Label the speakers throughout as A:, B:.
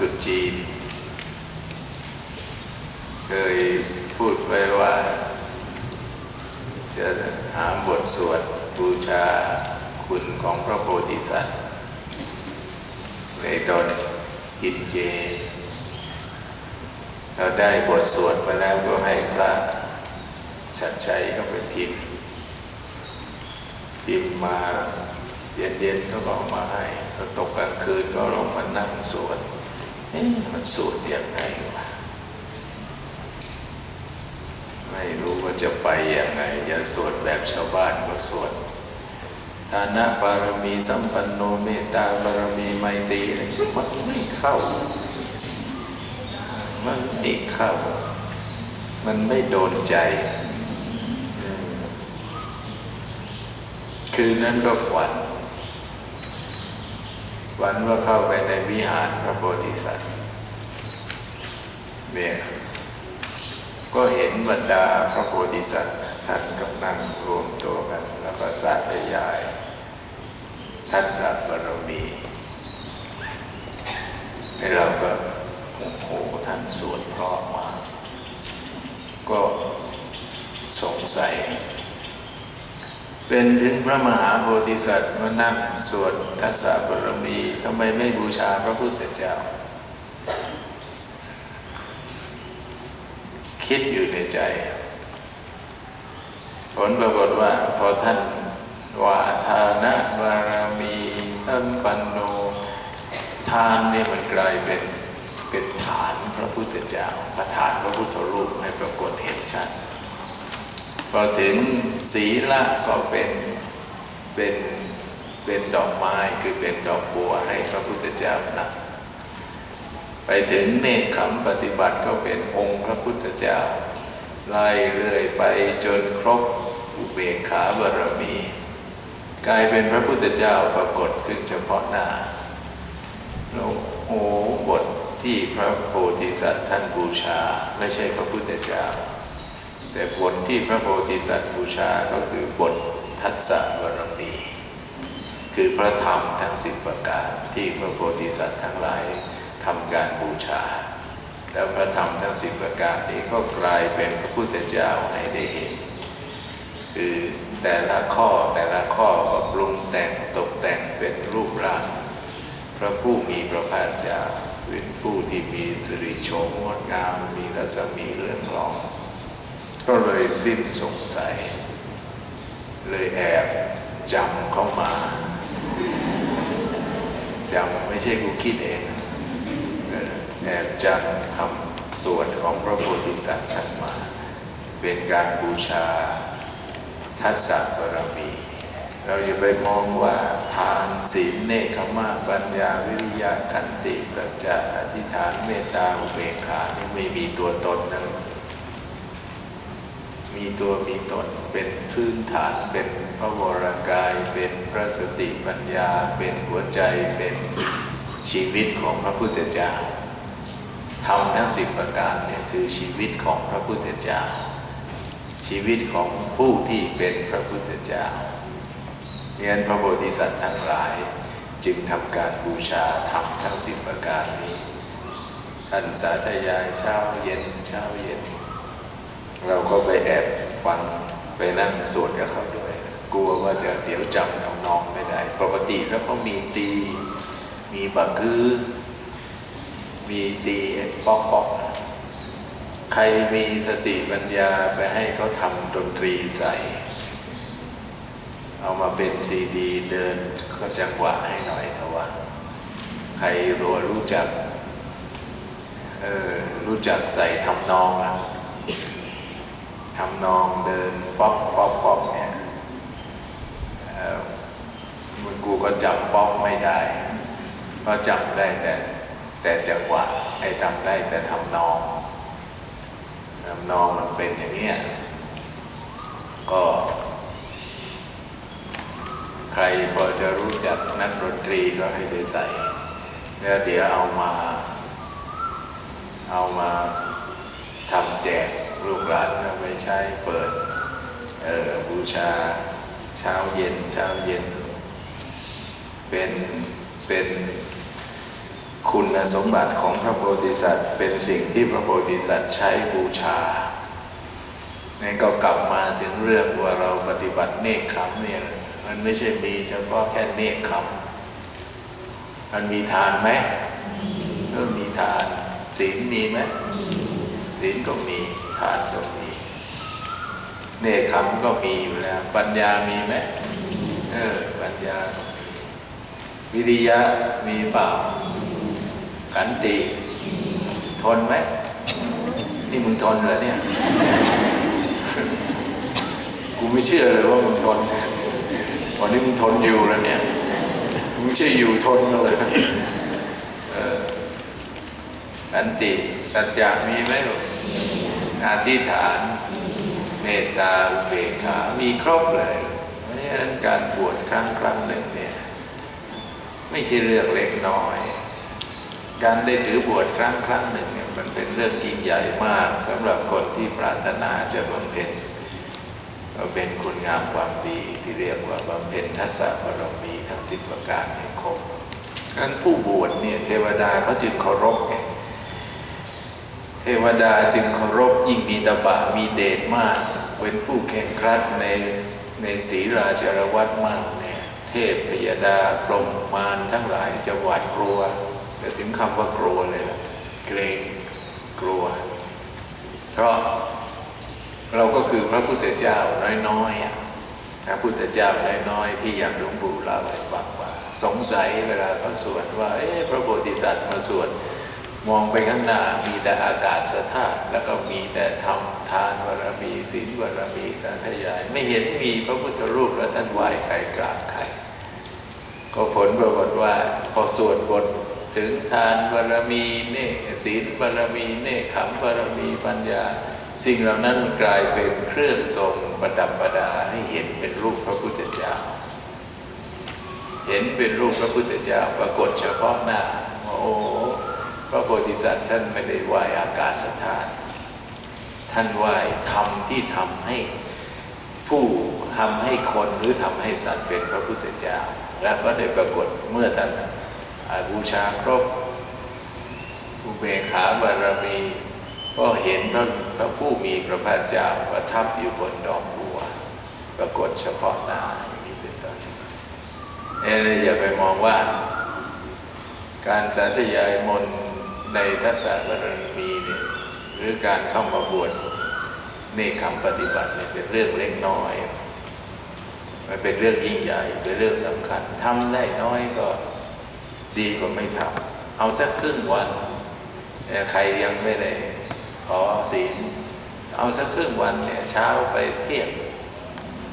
A: วันกุดจีน เคยพูดไว้ว่า จะหาบทสวดบูชาคุณของพระโพธิสัตว์ ในตอนกินเจ เราได้บทสวดมาแล้วก็ให้พระชัดชัยก็ไปพิมพ์ พิมพ์มาเย็นๆก็บอกมาให้พอตกกลางคืนก็ลงมานั่งสวด เอ๊ะมันสวดยังไงวะไม่รู้ว่าจะไปยังไงจะสวดแบบชาวบ้านก็สวดฐานะบารมีสัมปันโนเมตตาบารมีไมตรีมันไม่เข้า มันไม่เข้า มันไม่โดนใจ คืนนั้นก็ฝัน ฝันว่าเข้าไปในวิหารพระโพธิสัตว์เนี่ยก็เห็นบรรดาพระโพธิสัตว์ท่านกำลังรวมตัวกัน แล้วก็สาธยาย ทัศบารมีในเราก็โอ้โหท่านสวดเพราะมากก็สงสัย เป็นถึงพระมหาโพธิสัตว์มานั่งสวดทัศบรมีทำไมไม่บูชาพระพุทธเจ้า คิดอยู่ในใจ ผลปรากฏว่าพอท่านว่าทานะบารมีสัมปันโน ทานนี่มันกลายเป็นเป็นฐานพระพุทธเจ้าประฐานพระพุทธรูปให้ปรากฏเห็นชัด พอถึงศีละก็เป็นเป็นเป็นดอกไม้คือเป็นดอกบัวให้พระพุทธเจ้านะไปถึงเนคขมปฏิบัติก็เป็นองค์พระพุทธเจ้าไล่เรื่อยไปจนครบอุเบกขาบารมี กลายเป็นพระพุทธเจ้าปรากฏขึ้นเฉพาะหน้าแล้วโอ้บทที่พระโพธิสัตว์ท่านบูชา ไม่ใช่พระพุทธเจ้า แต่บทที่พระโพธิสัตว์บูชาก็คือบททัศสบารมีคือพระธรรมทั้งสิบประการที่พระโพธิสัตว์ทั้งหลายทำการบูชา แล้วพระธรรมทั้งสิบประการนี้ก็กลายเป็นพระพุทธเจ้าให้ได้เห็น คือแต่ละข้อแต่ละข้อก็ปรุงแต่งตกแต่งเป็นรูปร่าง พระผู้มีพระภาคเจ้าเป็นผู้ที่มีสิริโฉมงดงามมีรัศมีเรื่องรอง ก็เลยสิ้นสงสัย เลยแอบจำเข้ามาจำไม่ใช่กูคิดเองแอบจำคำสวดของพระโพธิสัตว์ท่านมา เป็นการบูชาทัศสบารมี เราอย่าไปมองว่าทานศีลเนคขมะปัญญาวิริยะขันติสัจจะอธิษฐานเมตตาอุเบกขานี่ไม่มีตัวตนนะลูก มีตัวมีตนเป็นพื้นฐานเป็นพระวรากาย เป็นพระสติปัญญา เป็นหัวใจเป็นชีวิตของพระพุทธเจ้าทำทั้งสิบประการเนี่ยคือชีวิตของพระพุทธเจ้า ชีวิตของผู้ที่เป็นพระพุทธเจ้าเรียนพระโพธิสัตว์ทั้งหลายจึงทำการบูชาทำทั้งสิบประการนี้ ท่านสาธยายเช้าเย็นเช้าเย็น เราก็ไปแอบฟังไปนั่งสวดกับเขาด้วย กลัวว่าจะเดี๋ยวจำทำนองไม่ได้ ปกติแล้วเขามีตี มีบักคือ มีตีป๊อกป๊อกใครมีสติปัญญาไปให้เขาทำดนตรีใส่ เอามาเป็นซีดี เดินเขาจังหวะให้หน่อยเถอะวะใครรัวรู้จัก เออ รู้จักใส่ทำนองอะ ทำนองเดินป๊อกป๊อกป๊อกเนี่ยเออมึงกูก็จำป๊อกไม่ได้เพราะจำได้แต่แต่จังหวะไอ้จำได้แต่ทำนองทำนองมันเป็นอย่างเนี้ยก็ใครพอจะรู้จักนักดนตรีก็ให้ไปใส่แล้วเดี๋ยวเอามา เอามาทำแจก ลูกหลานเอาไปใช้เปิดเอ่อบูชาเช้าเย็นเช้าเย็น เป็นเป็นคุณสมบัติของพระโพธิสัตว์ เป็นสิ่งที่พระโพธิสัตว์ใช้บูชานี่นก็กลับมาถึงเรื่องว่าเราปฏิบัติเนคขมเนี่ยมันไม่ใช่มีเฉพาะแค่เนคขมมันมีทานไหมเออมีทานศีลมีไหมศีลก็มี ทานก็มีเนคขมก็มีอยู่แล้ว ปัญญามีไหมเออ ปัญญาก็มีวิริยะมีเปล่าขันติทนไหมนี่มึงทนเหรอเนี่ย กูไม่เชื่อเลยว่ามึงทนวันนี้มึงทนอยู่แล้วเนี่ยมึงไม่ใช่อยู่ทนเลยเออขันติสัจจะมีไหมลูก อธิษฐานเมตตาเบกขามีครบเลยเพราะฉะนั้นการบวชครั้งครั้งหนึ่งเนี่ยไม่ใช่เรื่องเล็กน้อย การได้ถือบวชครั้งครั้งหนึ่งเนี่ยมันเป็นเรื่องยิ่งใหญ่มากสำหรับคนที่ปรารถนาจะบำเพ็ญเพ็ญคุณงามความดีที่เรียกว่าบำเพ็ญทัศนบารมีทั้งสิบประการให้ครบการผู้บวชเนี่ยเทวดาเขาจึงเคารพไงเท วดาจึงเคารพยิ่งมีตบะมีเดชมาก เป็นผู้แข่งครัดในในศีราจารวัตมากเนี่ยเทพพยดาพรมมารทั้งหลายจะหวาดกลัวจะถึงคำว่ากลัวเลยล่ะเกรงกลัว เพราะเราก็คือพระพุทธเจ้าน้อยๆอะพระพุทธเจ้าน้อยๆที่อย่างหลวงปู่เล่าให้ฟังว่า สงสัยเวลาเขาสวดว่าเอ๊ะพระโพธิสัตว์มาสวด มองไปข้างหน้ามีแต่อากาศสถานแล้วก็มีแต่ธรรมทานบารมีศีลบารมีสาธยาย ไม่เห็นมีพระพุทธรูปแล้วท่านไหว้ใครกราบใครก็ผลปรากฏว่าพอสวดบทถึงทานบารมีเนคศีลบารมีเนคขมบารมีปัญญา สิ่งเหล่านั้นกลายเป็นเครื่องทรงประดับประดาให้เห็นเป็นรูปพระพุทธเจ้า เห็นเป็นรูปพระพุทธเจ้าปรากฏเฉพาะหน้าว่าโอ้ พระโพธิสัตว์ท่านไม่ได้ไหว้อากาศสถาน ท่านไหว้ธรรมที่ทำให้ผู้ทำให้คนหรือทำให้สัตว์เป็นพระพุทธเจ้า แล้วก็ได้ปรากฏเมื่อท่านบูชาครบอุเบกขาบารมีก็เห็นพระพระผู้มีพระภาคเจ้าประทับอยู่บนดอกบัว ปรากฏเฉพาะหน้าอย่างนี้เป็นต้นเอ้ยอย่าไปมองว่า การสาธยายมนต์ ในทัศนบารมีเนี่ยหรือการเข้ามาบวชเนคขมปฏิบัติเนี่ยเป็นเรื่องเล็กน้อยมันเป็นเรื่องยิ่งใหญ่เป็นเรื่องสำคัญทำได้น้อยก็ดีกว่าไม่ทำเอาสักครึ่งวันเนี่ยใครยังไม่ได้ขอศีลเอาสักครึ่งวันเนี่ยเช้าไปเที่ยง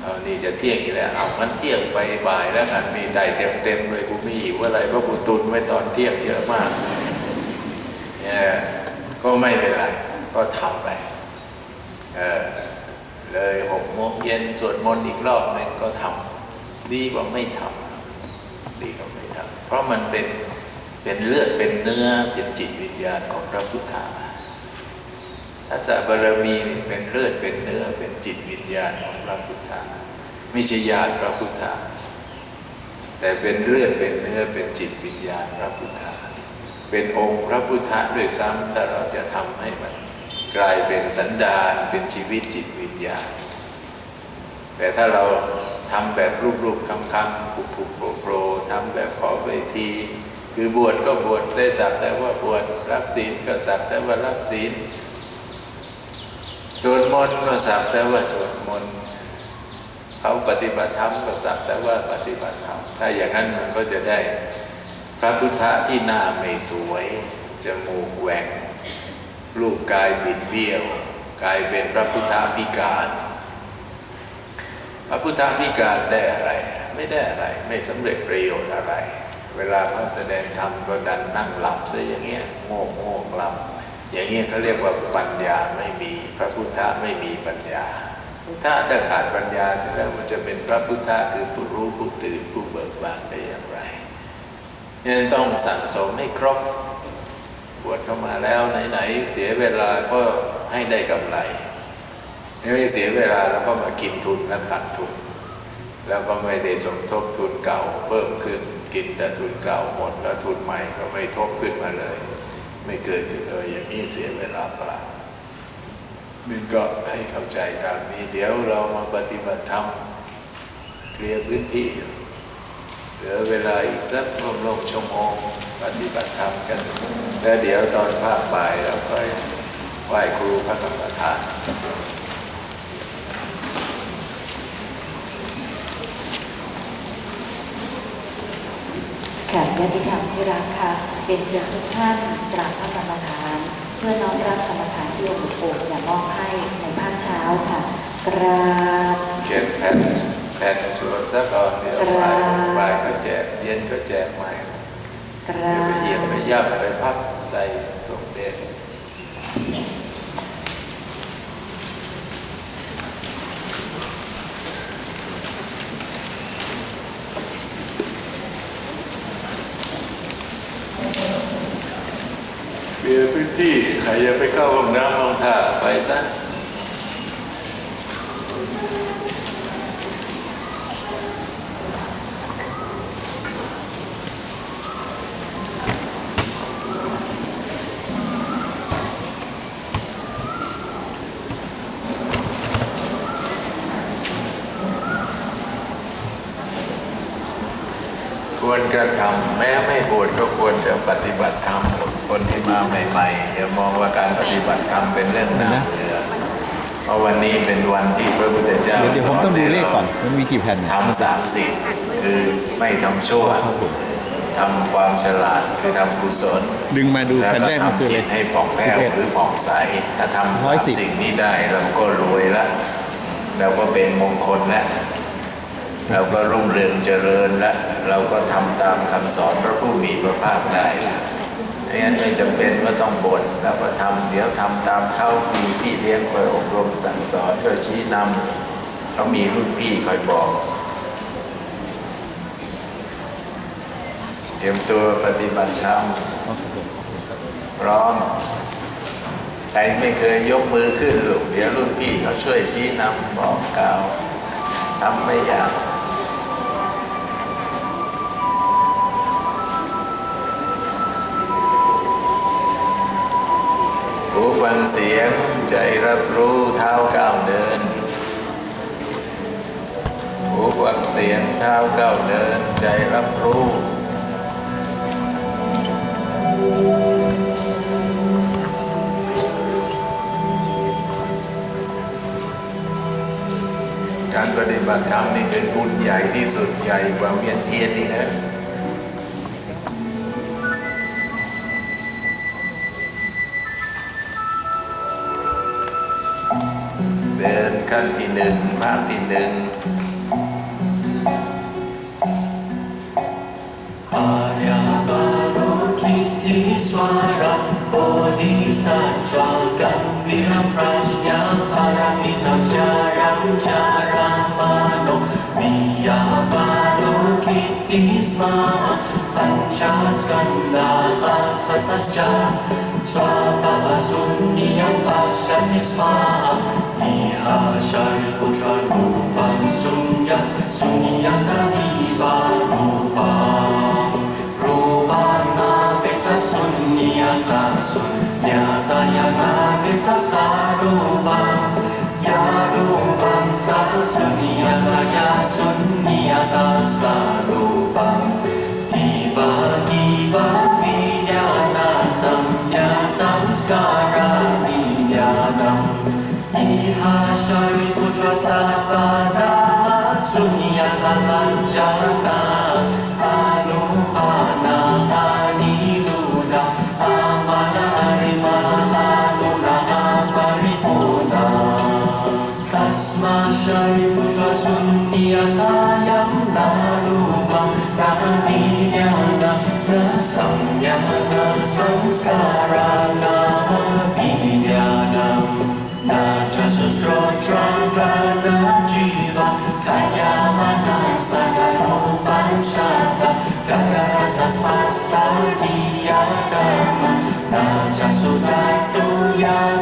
A: เอานี่จะเที่ยงอีกแล้วเอางั้นเที่ยงไปบ่ายแล้วกันมีได้เต็มเต็มเลยกูไม่หิวอะไรเพราะกูตุนไว้ตอนเที่ยงเยอะมาก ก็ไม่เป็นไร ก็ทำไปเเลยหกโมงเย็นสวดมนต์อีกรอบหนึ่งก็ทำดีกว่าไม่ทำดีกว่าไม่ทำเพราะมันเป็นเป็นเลือดเป็นเนื้อเป็นจิตวิญญาณของพระพุทธาทัศบารมีเป็นเลือดเป็นเนื้อเป็นจิตวิญญาณของพระพุทธาไม่ใช่ญาติพระพุทธาแต่เป็นเลือดเป็นเนื้อเป็นจิตวิญญาณพระพุทธา เป็นองค์พระพุทธะด้วยซ้ำถ้าเราจะทำให้มันกลายเป็นสันดานเป็นชีวิตจิตวิญญาณ แต่ถ้าเราทำแบบรูปๆคำๆผุๆโปรๆทำแบบขอเวที คือบวชก็บวชได้สักแต่ว่าบวชรับศีลก็สักแต่ว่ารับศีลสวดมนต์ก็สักแต่ว่าสวดมนต์เขาปฏิบัติธรรมก็สักแต่ว่าปฏิบัติธรรมถ้าอย่างนั้นมันก็จะได้ พระพุทธที่หน้าไม่สวยจมูกแหว่งรูปกายบิดเบี้ยวกลายเป็นพระพุทธพิการ พระพุทธพิการได้อะไร ไม่ได้อะไรไม่สำเร็จประโยชน์อะไร เวลาเขาแสดงธรรมก็ดันนั่งหลับซะอย่างเงี้ยโง่โง่หลับอย่างเงี้ยเขาเรียกว่าปัญญาไม่มีพระพุทธไม่มีปัญญา ถ้าจะขาดปัญญาเสียแล้วมันจะเป็นพระพุทธคือผู้รู้ผู้ตื่นผู้เบิกบานได้อย่าง ไรเนี่ต้องสั่งสมให้ครบบวชเข้ามาแล้วไหนๆเสียเวลาก็ให้ได้กำไรไม่เสียเวลาแล้วก็มากินทุนและขาดทุน แล้วก็ไม่ได้สมทบทุนเก่าเพิ่มขึ้นกินแต่ทุนเก่าหมดแล้วทุนใหม่ก็ไม่ทบขึ้นมาเลย ไม่เกิดขึ้นเลยอย่างนี้เสียเวลาเปล่ามันก็ให้เข้าใจตามนี้ เดี๋ยวเรามาปฏิบัติธรรมเคลียร์พื้นที่ เหลือเวลาอีกสักร่วมๆชั่วโมงปฏิบัติธรรมกัน แล้วเดี๋ยวตอนภาคบ่ายเราค่อยไหว้ครูพระกรรมฐาน
B: ค่ะญาติธรรมที่รักค่ะเป็นเชิญทุกท่านกราบพระกรรมฐาน เพื่อน้อมรับกรรมฐานที่องค์ปู่จะมอบให้ในภาคเช้าค่ะ กราบ
A: เก็บแผ่น แผ่นสวดซะก่อนเดี๋ยวไปบ่ายก็แจกเย็นก็แจกใหม่เดี๋ยวไปเหยียบไปย่ำไปพับใส่สมเด็จเบียร์พื้นที่ใครจะไปเข้าห้องน้ำห้องท่าไปซะ รกระทำแม้ไม่บวชก็ควรจะปฏิบัติธรรมคนที่มาใหม่ๆอย่ามองว่าการปฏิบัติธรรมเป็นเรื่องน่าเบื่อเพราะวันนี้เป็นวันที่พระพุทธเจ้า
C: เดี๋ยวเดี๋ยว
A: ส
C: ผม
A: อน
C: ต้องดู
A: ให้
C: เลข
A: เรา
C: ก่อนมันมีกี่แผ่น
A: ทำสามสิ่งคือไม่ทำชั่ว
C: ครับผม
A: ทำความฉลาดคือทำกุศล
C: ดึงมาดู
A: แล้ว
C: แผ่น
A: ก็
C: แรกมันคือ
A: ทำ
C: อะ
A: จิ
C: ไร
A: ตให้ผ่องแผ้ว
C: 11
A: หรือผ่องใสถ้าทำ
C: ร้
A: สา
C: อย
A: ม
C: สิบ
A: สิ่งนี้ได้เราก็รวยแล้วเราก็เป็นมงคลแล้ว เราก็รุ่งเรืองเจริญแล้วเราก็ทำตามคำสอนพระผู้มีพระภาคได้ล้วดังนั้นไม่จำเป็นว่าต้องบ่นเราก็ทำเดี๋ยวทำตามเขามีพี่เลี้ยงคอยอบรมสั่งสอนคอยชี้นำเขามีรุ่นพี่คอยบอกเตรียมตัวปฏิบัติธรรมพร้อมใครไม่เคยยกมือขึ้นลูกเดี๋ยวรุ่นพี่เขาช่วยชี้นำบอกกล่าวทำไม่ยาก หูฟังเสียงใจรับรู้เท้าก้าวเดิน หูฟังเสียงเท้าก้าวเดิน ใจรับรู้การปฏิบัติธรรมนี่เป็นบุญใหญ่ที่สุดใหญ่กว่าเวียนเทียนนี่นะ ดินขั้นที่หนึ่งภาคที่หนึ่ง
D: 他山不川不帮松呀，松呀那一把鲁巴，鲁巴那贝卡松尼呀那松，呀达呀那贝卡萨鲁巴，呀鲁巴萨松尼呀那呀松尼呀达萨鲁巴，一把一把米呀那桑呀桑斯卡。dosa pada maksudnya tak lancar Yeah.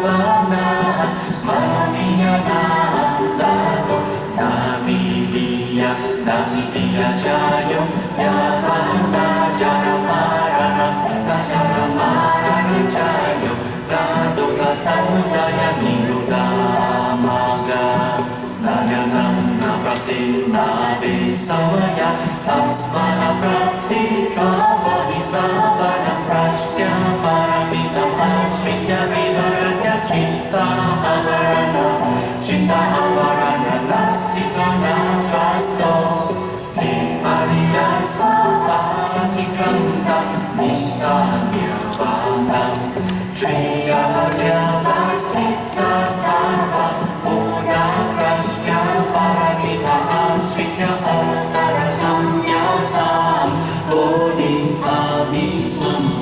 D: Amen.